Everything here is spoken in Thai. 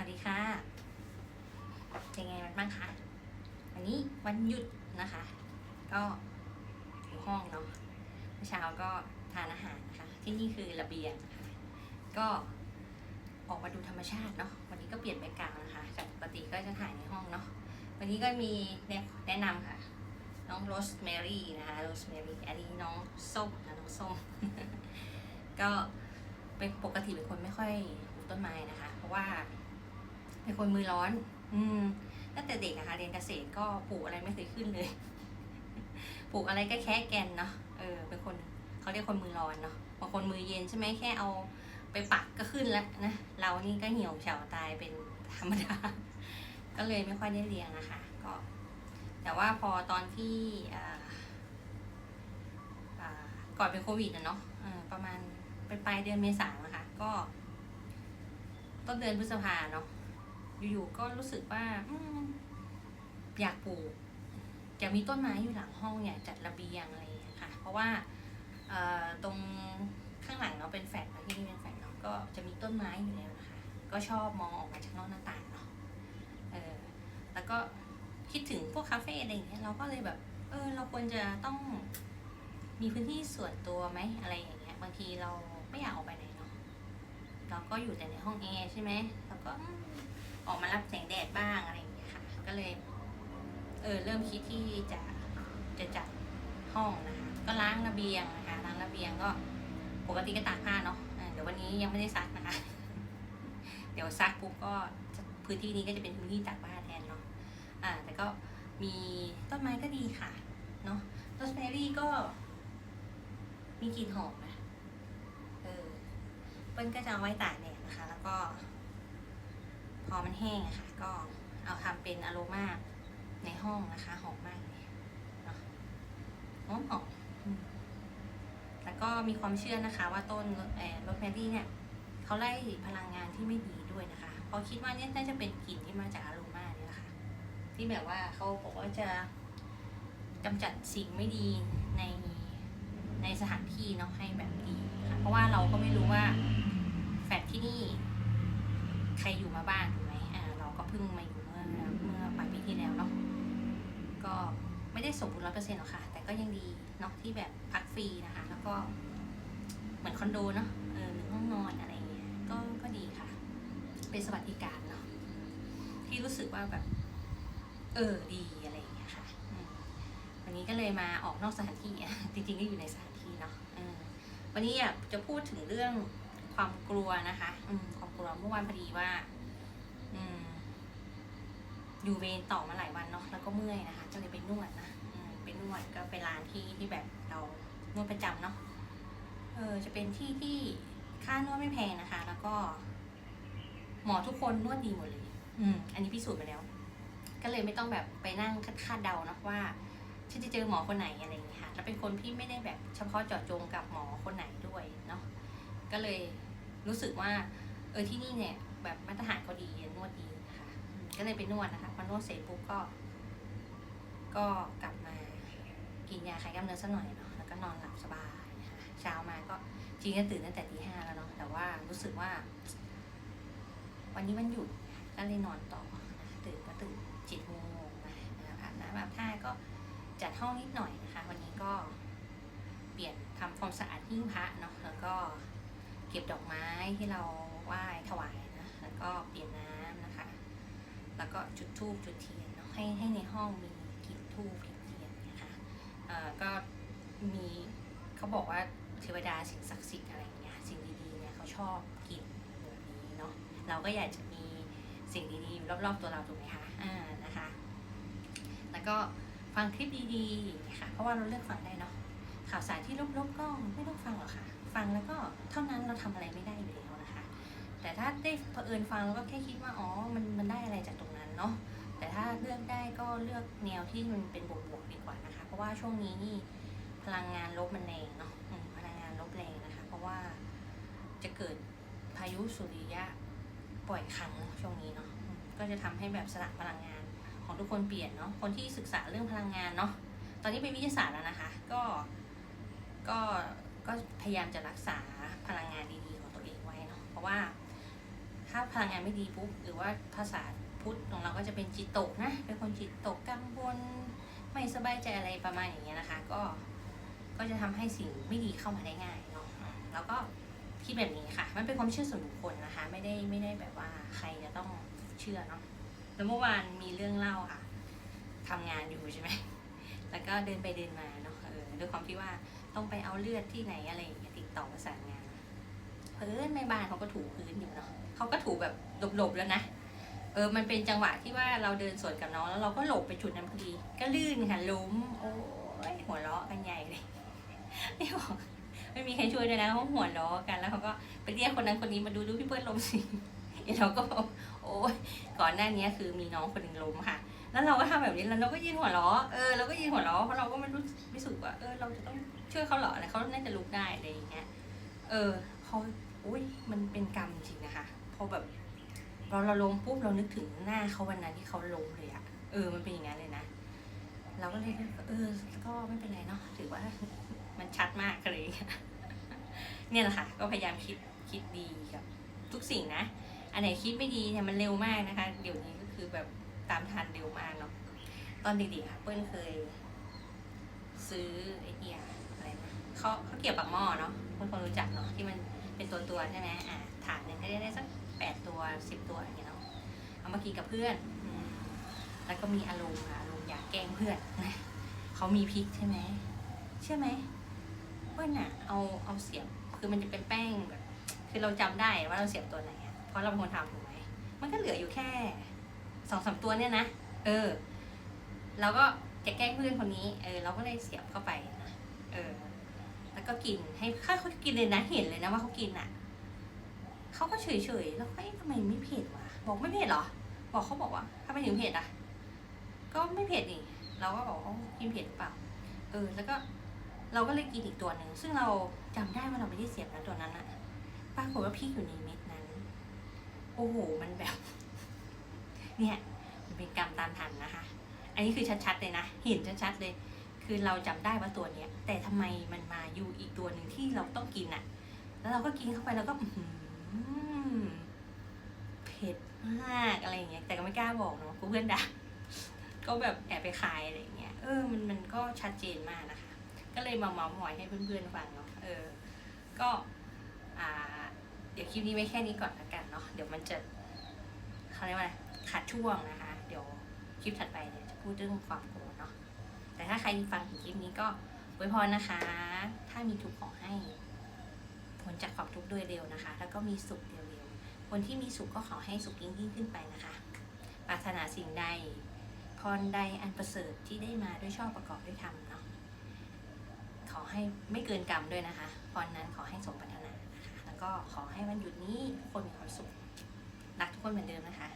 วัสดีค่ะ เป็นไงบ้างคะ วันนี้วันหยุดนะคะ ก็อยู่ห้องเนาะเมื่อเช้าก็ทานอาหารนะคะ ที่นี่คือระเบียงนะคะก็ออกมาดูธรรมชาติเนาะ วันนี้ก็เปลี่ยนแบ็กกราวนะคะ จากปกติก็จะถ่ายในห้องเนาะ วันนี้ก็มีแนะแนะนำค่ะ น้องโรสแมรี่นะคะ โรสแมรี่ อันนี้น้องส้มนะน้องส้ม ก็เป็นปกติเป็นคนไม่ค่อยปลูกต้นไม้นะคะ เพราะว่า เป็นคนมือร้อน อืมตั้งแต่เด็กนะคะเรียนเกษตรก็ปลูกอะไรไม่เคยขึ้นเลย ปลูกอะไรก็แค่แกนเนาะเออ เป็นคนเขาเรียกคนมือร้อนเนาะบางคนมือเย็นใช่ไหมแค่เอาไปปักก็ขึ้นแล้วนะเรานี่ก็เหี่ยวเฉาตายเป็นธรรมดา ก็เลยไม่ค่อยได้เลี้ยงนะคะก็ แต่ว่าพอตอนที่อ่าอ่าก่อนเป็นโควิดนะเนาะเออประมาณปลายปลายเดือนเมษายนนะคะก็ ต้นเดือนพฤษภาเนาะ อยู่ๆก็รู้สึกว่าออยากปลูกอยากมีต้นไม้อยู่หลังห้องอยากจัดระเบียงอะไรอย่างเงี้ยค่ะ เพราะว่าตรงข้างหลังเนาะเป็นแฟลตที่นี่เป็นแฟลตเนาะก็จะมีต้นไม้อยู่แล้วนะคะ ก็ชอบมองออกมาจากนอกหน้าต่างเนาะเออแล้วก็คิดถึงพวกคาเฟ่อะไรอย่างเงี้ยเราก็เลยแบบ เออเราควรจะต้องมีพื้นที่ส่วนตัวไหมอะไรอย่างเงี้ย บางทีเราไม่อยากออกไปไหนเนาะเราก็อยู่แต่ในห้องแอร์ใช่ไหมแล้วก็ ออกมารับแสงแดดบ้างอะไรอย่างเงี้ยค่ะ ก็เลย เออ เริ่มคิดที่จะจะจัดห้องนะคะ ก็ล้างระเบียงนะคะ ล้างระเบียงก็ปกติก็ตากผ้าเนาะเดี๋ยววันนี้ยังไม่ได้ซักนะคะ เดี๋ยวซักปุ๊บก็พื้นที่นี้ก็จะเป็นพื้นที่ตากผ้าแทนเนาะ อ่า แต่ก็มีต้นไม้ก็ดีค่ะ เนาะโรสแมรี่ก็ มีกลิ่นหอมนะ เออ เปิ้ลก็จะเอาไว้ตากแดดนะคะ แล้วก็ พอมันแห้งอะค่ะก็เอาทำเป็นอโรมาในห้องนะคะหอมมากเลยเนาะหอมหอมแล้วก็มีความเชื่อนะคะ ว่าต้นเอ่อโรสแมรี่เนี่ยเขาไล่พลังงานที่ไม่ดีด้วยนะคะพราะคิดว่าเนี่ยน่าจะเป็นกลิ่นที่มาจากอโรมาเนี่ยแหละค่ะที่แบบว่าเขาบอกว่าจะกำจัดสิ่งไม่ดีในในสถานที่เนาะให้แบบดีค่ะเพราะว่าเราก็ไม่รู้ว่าแฟลตที่นี่ รอยู่มาบ้างถูกไหมอ่าเราก็เพิ่งมาอยู่เมื่อเมื่อปลายปีที่แล้วเนาะก็ไม่ได้สมบูรณ์ร้อยเปอร์เซ็นต์หรอกค่ะ แต่ก็ยังดีเนาะที่แบบพักฟรีนะคะ แล้วก็เหมือนคอนโดเนาะเออหรือห้องนอนอะไรอย่างเงี้ยก็ก็ดีค่ะ เป็นสวัสดิการเนาะที่รู้สึกว่าแบบ เออดีอะไรอย่างเงี้ยค่ะวันนี้ก็เลยมาออกนอกสถานที่จริงๆก็อยู่ในสถานที่เนาะวันนี้อยากจะพูดถึงเรื่องความกลัวนะคะ ความกลัวเมื่อวานพอดีว่า อืม อยู่เวรต่อมาหลายวันเนาะแล้วก็เมื่อยนะคะก็เลยไปนวดนะอืมไปนวดก็ไปร้านที่ที่แบบเรานวดประจำเนาะเออจะเป็นที่ที่ค่านวดไม่แพงนะคะ แล้วก็ หมอทุกคนนวดดีหมดเลย อืม อันนี้พิสูจน์มาแล้ว ก็เลยไม่ต้องแบบไปนั่งคาดเดาเนาะว่าฉันจะเจอหมอคนไหนอะไรอย่างเงี้ยค่ะแล้วเป็นคนที่ไม่ได้แบบเฉพาะเจาะจงกับหมอคนไหนด้วยเนาะก็เลยรู้สึกว่า เออที่นี่เนี่ย แบบมาตรฐานเขาดีนวดดีนะคะ ก็เลยไปนวดนะคะพอนวดเสร็จปุ๊บก็ ก็กลับมากินยาคลายกล้ามเนื้อสักหน่อยเนาะแล้วก็นอนหลับสบายนะคะเช้ามาก็จริงก็ตื่นตั้งแต่ตีห้าแล้วเนาะแต่ว่ารู้สึกว่า วันนี้วันหยุดก็เลยนอนต่อนะคะตื่นก็ตื่นเจ็ดโมงมาอาบน้ำอาบท่าก็จัดห้องนิดหน่อยนะคะ วันนี้ก็เปลี่ยนทำความสะอาดหิ้งพระเนาะแล้วก็ เก็บดอกไม้ที่เราไหว้ถวายนะ แล้วก็เปลี่ยนน้ำนะคะ แล้วก็จุดธูปจุดเทียนเนาะให้ให้ในห้องมีกลิ่นธูปกลิ่นเทียนนะคะเอ่อก็มีเขาบอกว่าเทวดาสิ่งศักดิ์สิทธิ์อะไรอย่างเงี้ยสิ่งดีๆเนี่ยเขาชอบกลิ่นแบบนี้เนาะเราก็อยากจะมีสิ่งดีๆอยู่รอบๆตัวเราถูกไหมคะอ่านะคะ แล้วก็ฟังคลิปดีๆนะคะเพราะว่าเราเลือกฟังได้เนาะ ข่าวสารที่ลบๆก็ไม่ต้องฟังหรอกค่ะ ฟังแล้วก็เท่านั้นเราทำอะไรไม่ได้อยู่แล้วนะคะ แต่ถ้าได้เผอิญฟังแล้วก็แค่คิดว่าอ๋อมันมันได้อะไรจากตรงนั้นเนาะแต่ถ้าเลือกได้ก็เลือกแนวที่มันเป็นบวกๆดีกว่านะคะ เพราะว่าช่วงนี้นี่พลังงานลบมันแรงเนาะพลังงานลบแรงนะคะ เพราะว่าจะเกิดพายุสุริยะปล่อยครั้งช่วงนี้เนาะก็จะทำให้แบบสละพลังงานของทุกคนเปลี่ยนเนาะคนที่ศึกษาเรื่องพลังงานเนาะตอนนี้เป็นวิทยาศาสตร์แล้วนะคะ ก็ ก็ก็พยายามจะรักษาพลังงานดีๆของตัวเองไว้เนาะเพราะว่าถ้าพลังงานไม่ดีปุ๊บหรือว่าภาษาพุทธของเราก็จะเป็นจิตตกนะ เป็นคนจิตตกกังวลไม่สบายใจอะไรประมาณอย่างเงี้ยนะคะ ก็ก็จะทำให้สิ่งไม่ดีเข้ามาได้ง่ายเนาะแล้วก็คิดแบบนี้ค่ะ มันเป็นความเชื่อส่วนบุคคลนะคะ ไม่ได้ไม่ได้แบบว่าใครจะต้องเชื่อเนาะแล้วเมื่อวานมีเรื่องเล่าค่ะทำงานอยู่ใช่ไหมแล้วก็เดินไปเดินมาเนาะเออด้วยความที่ว่า ต้องไปเอาเลือดที่ไหนอะไรอย่างเงี้ยติดต่อประสานงานเพื่อนในบ้านเขาก็ถูพื้นอยู่เนาะเขาก็ถูแบบหลบๆแล้วนะเออมันเป็นจังหวะที่ว่าเราเดินสวนกับน้องแล้วเราก็หลบไปจุดนั้นพอดี ก็ลื่นค่ะล้มโอ้ยหัวเราะกันใหญ่เลยไม่บอกไม่มีใครช่วยด้วยนะเขาหัวเราะกันแล้วเขาก็ไปเรียกคนนั้นคนนี้มาดูดูพี่เปิ้ลล้มสิไอ้เราก็บอกโอ้ยก่อนหน้านี้คือมีน้องคนหนึ่งล้มค่ะ แล้วเราก็ทำแบบนี้แล้วเราก็ยืนหัวเราะเออเราก็ยืนหัวเราะเพราะเราก็ไม่รู้ไม่สึกว่าเออเราจะต้อง ช่วยเขาเหรออะไรเขาน่าจะลุกได้อะไรอย่างเงี้ย เออเขาอุ้ยมันเป็นกรรมจริงนะคะพอแบบเราเราล้มปุ๊บเรานึกถึงหน้าเขาวันนั้นที่เขาล้มเลยอะเออมันเป็นอย่างนั้นเลยนะ เราก็เลยเออก็ไม่เป็นไรเนาะถือว่ามันชัดมากเลยเนี่ยแหละค่ะ ก็พยายามคิดคิดดีกับทุกสิ่งนะ อันไหนคิดไม่ดีเนี่ยมันเร็วมากนะคะ เดี๋ยวนี้ก็คือแบบตามทันเร็วมากเนาะตอนเด็กๆค่ะเปิ้ลเคย ซื้อไอเนี่ยอ เขาเขาเกี่ยวกับหม้อเนาะคนคนรู้จักเนาะที่มันเป็นตัวตัวใช่ไหมอ่าถาดหนึ่งก็ได้ได้สักแปดตัวสิบตัวอย่างเงี้ยเนาะเอามากินกับเพื่อนแล้วก็มีอารมณ์อะอารมณ์อยากแกล้งเพื่อนนะเขามีพริกใช่ไหมเชื่อไหมเพื่อนอะเอาเอาเสียบคือมันจะเป็นแป้งแบบคือเราจำได้ว่าเราเสียบตัวไหนอะเพราะเราเป็นคนทำถูกไหมมันก็เหลืออยู่แค่สองสามตัวเนี่ยนะเออเราก็จะแกล้งเพื่อนคนนี้ เออ เราก็เลยเสียบเข้าไปนะเออ ก็กินให้ข้าเขากินเลยนะเห็นเลยนะว่าเขากินอะเขาก็เฉยๆแล้วก็เอ๊ะทำไมไม่เผ็ดวะบอกไม่เผ็ดหรอ บอกเขาบอกว่าถ้าไมถึงเผ็ดอะ ก็ไม่เผ็ดนี่ เราก็บอกเขากินเผ็ดหรือเปล่าเออ แล้วก็เราก็เลยกินอีกตัวหนึ่งซึ่งเราจำได้ว่าเราไม่ได้เสียบนะตัวนั้นอะปรากฏว่าพริกอยู่ในเม็ดนั้น โอ้โหมันแบบ เนี่ยมันเป็นกรรมตามทันนะคะ อันนี้คือชัดๆเลยนะเห็นชัดๆเลย คือเราจำได้ว่าตัวเนี้ย แต่ทำไมมันมาอยู่อีกตัวหนึ่งที่เราต้องกินอะแล้วเราก็กินเข้าไปแล้วก็หือเผ็ดมากอะไรอย่างเงี้ยแต่ก็ไม่กล้าบอกเนาะกูเพื่อนด่าก็แบบแอบไปคายอะไรอย่างเงี้ยเออมันมันก็ชัดเจนมากนะคะ ก็เลยมาเมาส์มอยให้เพื่อนๆฟังเนาะเออ ก็อ่า เดี๋ยวคลิปนี้ไว้แค่นี้ก่อนละกันเนาะเดี๋ยวมันจะเขาเรียกว่าขาดช่วงนะคะ เดี๋ยวคลิปถัดไปเนี่ยจะพูดเรื่องความโกรธเนาะ แต่ถ้าใครฟังถึงคลิปนี้ก็อวยพรนะคะ ถ้ามีทุกข์ขอให้พ้นจากความทุกข์โดยเร็วนะคะ แล้วก็มีสุขเร็วๆ คนที่มีสุขก็ขอให้สุขยิ่งยิ่งขึ้นไปนะคะ ปรารถนาสิ่งใดพรใดอันประเสริฐที่ได้มาด้วยชอบประกอบด้วยธรรมเนาะ ขอให้ไม่เกินกรรมด้วยนะคะ พรนั้นขอให้สมปรารถนานะคะ แล้วก็ขอให้วันหยุดนี้ทุกคนมีความสุข รักทุกคนเหมือนเดิมนะคะ